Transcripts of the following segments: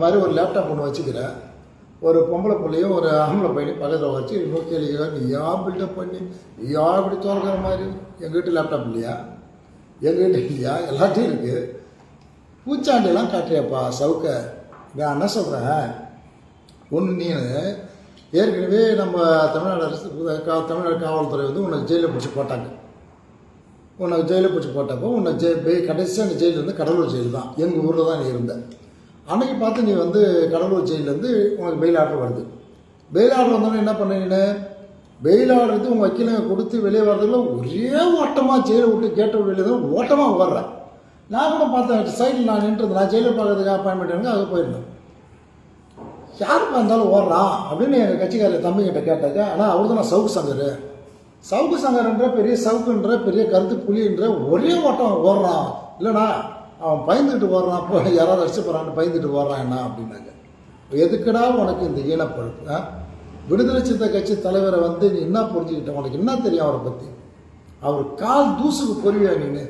மாதிரி ஒரு லேப்டாப் ஒன்று வச்சுக்கிறேன். ஒரு பொம்பளை பிள்ளையும் ஒரு ஆம்பளை பையனையும் பக்கத்தில் வச்சு இன்னும் கேள்வி நீ யா பில்டப் பண்ணி? நீ யா இப்படி திறக்கிற மாதிரி? எங்கிட்ட லேப்டாப் இல்லையா? எங்கிட்ட இல்லையா? எல்லாத்தையும் இருக்குது பூச்சாண்டிலாம் காட்டுறியப்பா சவுக்க. நான் என்ன சொல்கிறேன் ஒன்று நீ ஏற்கனவே நம்ம தமிழ்நாடு அரசு தமிழ்நாடு காவல்துறை வந்து உன்னை ஜெயிலில் பிடிச்சி போட்டாங்க. உன்னை ஜெயிலில் பிடிச்சி போட்டப்போ உன்னை ஜெய் கடைசியாக அந்த ஜெயில் வந்து கடலூர் ஜெயில் தான் எங்கள் ஊரில் தான் நீ இருந்தேன் அன்னைக்கு பார்த்து நீ வந்து கடலூர் ஜெயிலேருந்து உனக்கு பெயில் ஆர்டர் வருது. பெயில் ஆர்டர் வந்தோடனே என்ன பண்ணீங்கன்னு பெயில் ஆர்டருக்கு உங்கள் வக்கீலங்க கொடுத்து வெளியே வர்றதுக்குள்ள ஒரே ஓட்டமாக ஜெயிலை விட்டு கேட்ட வெளியே தான் ஓட்டமாக ஓடுறேன் நான் கூட பார்த்தேன் சைடில் நான் நின்றுருந்தேன் நான் ஜெயிலில் பார்க்கறதுக்கு அப்பாயின்மெண்ட் எனக்கு அங்கே போயிருந்தேன் யாருப்பா இருந்தாலும் ஓடுறான் அப்படின்னு எங்கள் கட்சிக்காரர் தம்பிக்கிட்ட கேட்டாக்க ஆனால் அவர் தான் சவுக்கு சங்கர். சவுக்கு சங்கர்ன்ற பெரிய சவுக்குன்ற பெரிய கருத்து புலின்ற ஒரே ஓட்டம் ஓடுறான் இல்லைண்ணா அவன் பயந்துட்டு ஓடுறான் அப்போ யாராவது அடிச்சு போகிறான்னு பயந்துட்டு ஓடுறான் என்ன அப்படின்னாங்க. எதுக்குடா உனக்கு இந்த ஈழப்பழுப்பு விடுதலை சித்த கட்சி தலைவரை வந்து நீ என்ன புரிஞ்சுக்கிட்ட? உனக்கு என்ன தெரியும் அவரை பற்றி அவர் கால் தூசுக்கு பொறுவியா நீனு?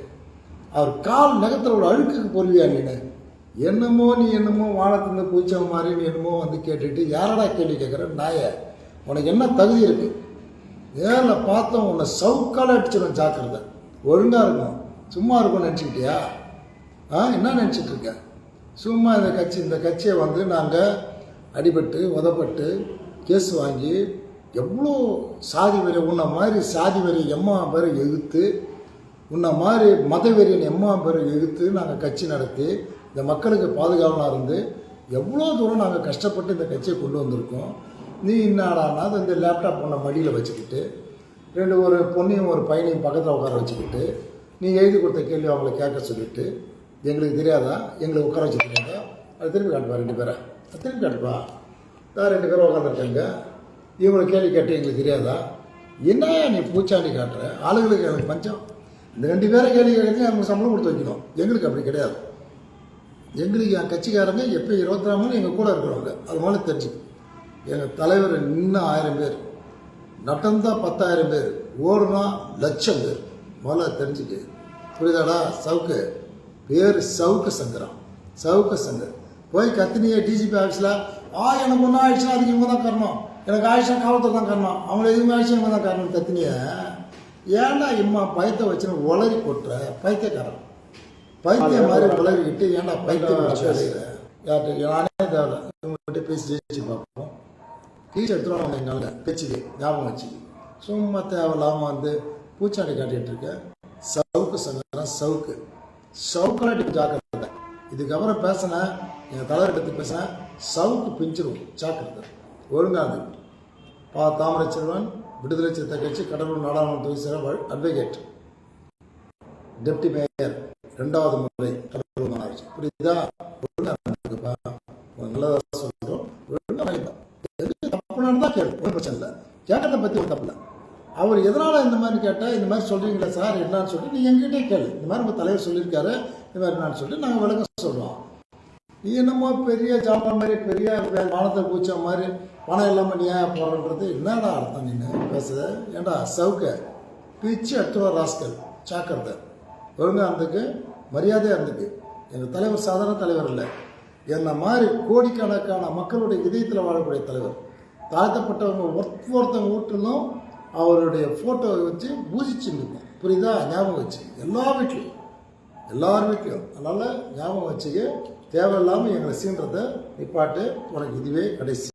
அவர் கால் நகத்தில் ஒரு அழுக்குக்கு பொறுவியா நீனு? என்னமோ நீ என்னமோ வானத்திலிருந்து பூச்ச மாதிரி நீ என்னமோ வந்து கேட்டுட்டு யாரடா கேள்வி கேட்குற நாய உனக்கு என்ன தகுதி இருக்கு? நேரில் பார்த்தோம் உன்னை சவுக்கால அடிச்சிடும் ஜாக்கிரதை. ஒழுங்காக இருக்கும் சும்மா இருக்கும்னு நினச்சிக்கிட்டியா? ஆ என்ன நினச்சிட்டு இருக்க சும்மா இந்த கட்சி இந்த கட்சியை வந்து நாங்கள் அடிபட்டு உதப்பட்டு கேஸ் வாங்கி எவ்வளோ சாதி வெறி உன்னை மாதிரி சாதி வெறி எம்மா பேரை எழுத்து உன்னை மாதிரி மதவெறியின் எம்மா பேரை எழுத்து நாங்கள் கட்சி நடத்தி இந்த மக்களுக்கு பாதுகாவலாக இருந்து எவ்வளோ தூரம் நாங்கள் கஷ்டப்பட்டு இந்த கட்சியை கொண்டு வந்திருக்கோம். நீ என்னடானா இந்த லேப்டாப் ஒன்றை மடியில் வச்சுக்கிட்டு ரெண்டு ஒரு பொண்ணையும் ஒரு பையனையும் பக்கத்தில் உட்கார வச்சுக்கிட்டு நீ எழுதி கொடுத்த கேள்வி அவங்கள கேட்க சொல்லிவிட்டு எங்களுக்கு தெரியாதா? எங்களை உட்கார வச்சு தெரியாதா? அது திருப்பி காட்டுப்பா ரெண்டு பேரை. அது திருப்பி காட்டுப்பா. தான் ரெண்டு பேரும் உட்காந்துருக்காங்க இவங்களை கேள்வி கேட்டு எங்களுக்கு தெரியாதா? என்ன நீ பூச்சாண்டி காட்டுற? ஆளுங்களுக்கு எனக்கு பஞ்சம். இந்த ரெண்டு பேரை கேள்வி கேட்டு அவங்க சம்பளம் கொடுத்து வைக்கணும். எங்களுக்கு அப்படி கிடையாது. எங்களுக்கு என் கட்சிக்காரங்க எப்போ இருபத்தி நாலு மணி எங்கள் கூட இருக்கிறவங்க. அது மாதிரி தெரிஞ்சு எங்கள் தலைவர் இன்னும் ஆயிரம் பேர். நட்டந்தான் பத்தாயிரம் பேர். ஓடுனா லட்சம் பேர். முதல்ல தெரிஞ்சுக்கு. புரியுதாடா? சவுக்கு. பேர் சவுக்கு சங்கரம். சவுக்கு சங்கர் போய் கத்தினிய டிஜிபி ஆஃபீஸில் ஆ எனக்கு ஒன்றும் ஆயிடுச்சுன்னா அதுக்கு இவங்க தான் காரணம். எனக்கு ஆயிடுச்சா காவல்துறை தான் காரணம். அவங்க எதுவுமே ஆயிடுச்சு இவங்க தான் காரணம். கத்தினிய ஏன்டா இம்மா பயத்தை வச்சுன்னு உளறி கொட்டுற? பைத்தியக்காரன். பைத்தியம் மாதிரி உளறிக்கிட்டு ஏன்டா பைத்தியம் முடிச்சு அலையிற? யார்கிட்ட? நானே தேவை இவங்ககிட்ட பேசி ஜெயிச்சு பார்ப்போம். டீச்சர் எடுத்துருவாங்க எங்கள் பேச்சுக்கு ஞாபகம் வச்சு சும்மா தேவையில்லாமல் வந்து பூச்சாண்டி காட்டிகிட்டு இருக்க. சவுக்கு சங்கரம் சவுக்கு. சவுக்கலாட்டி ஜாக்கிரதை இதுக்கப்புறம் பேசினேன் எங்கள் தலைவர் எடுத்து பேசினேன் சவுக்கு பிஞ்சிரும். ஜாக்கிரதை. ஒழுங்காது பா. தாமரை செல்வன் விடுதலை சிறுத்தை கட்சி கடலூர் நாடாளுமன்ற தொகுதி செயலர் அட்வொகேட். டெப்டி மேயர் ரெண்டாவது முறை கடலூர் மாநகராட்சி புரியுதா? ஒழுங்கா நல்லதாக சொல்கிறோம் ஒழுங்காக தான் தப்பு கேளு. ஒன்றும் பிரச்சனை இல்லை. ஜாக்கிரதை பற்றி ஒரு தப்பு இல்லை. அவர் எதனால் இந்த மாதிரி கேட்டால் இந்த மாதிரி சொல்கிறீங்களா சார் என்னன்னு சொல்லிட்டு நீ எங்கிட்டே கேளு. இந்த மாதிரி உங்கள் தலைவர் சொல்லியிருக்காரு இந்த மாதிரி என்னன்னு சொல்லிட்டு நாங்கள் விளக்கம் சொல்கிறோம் நீ என்னமோ பெரிய ஜாமான் மாதிரி பெரிய வானத்தை பூச்ச மாதிரி பணம் இல்லாமல் நீ ஏன் போடுறது என்னடா அர்த்தம் நீங்கள் பேசுத ஏன்டா சவுக்க? பிச்சு அட்டுவா ராஸ்கல். சாக்கிறத ஒழுங்காக இருந்துக்கு மரியாதையாக இருந்துக்கு. எங்கள் தலைவர் சாதாரண தலைவர் இல்லை. என்ன மாதிரி கோடிக்கணக்கான மக்களுடைய இதயத்தில் வாழக்கூடிய தலைவர். தாழ்த்தப்பட்டவங்க ஒவ்வொருத்தவங்க வீட்டிலும் அவருடைய ஃபோட்டோவை வச்சு பூஜிச்சு நிற்கும் புரியுதா? ஞாபகம் வச்சு. எல்லா வீட்லையும். எல்லார் வீட்லையும். அதனால் ஞாபகம் வச்சுக்க தேவையில்லாமல் எங்களை சீன்றதை நிப்பாட்டு. உனக்கு இதுவே கடைசி.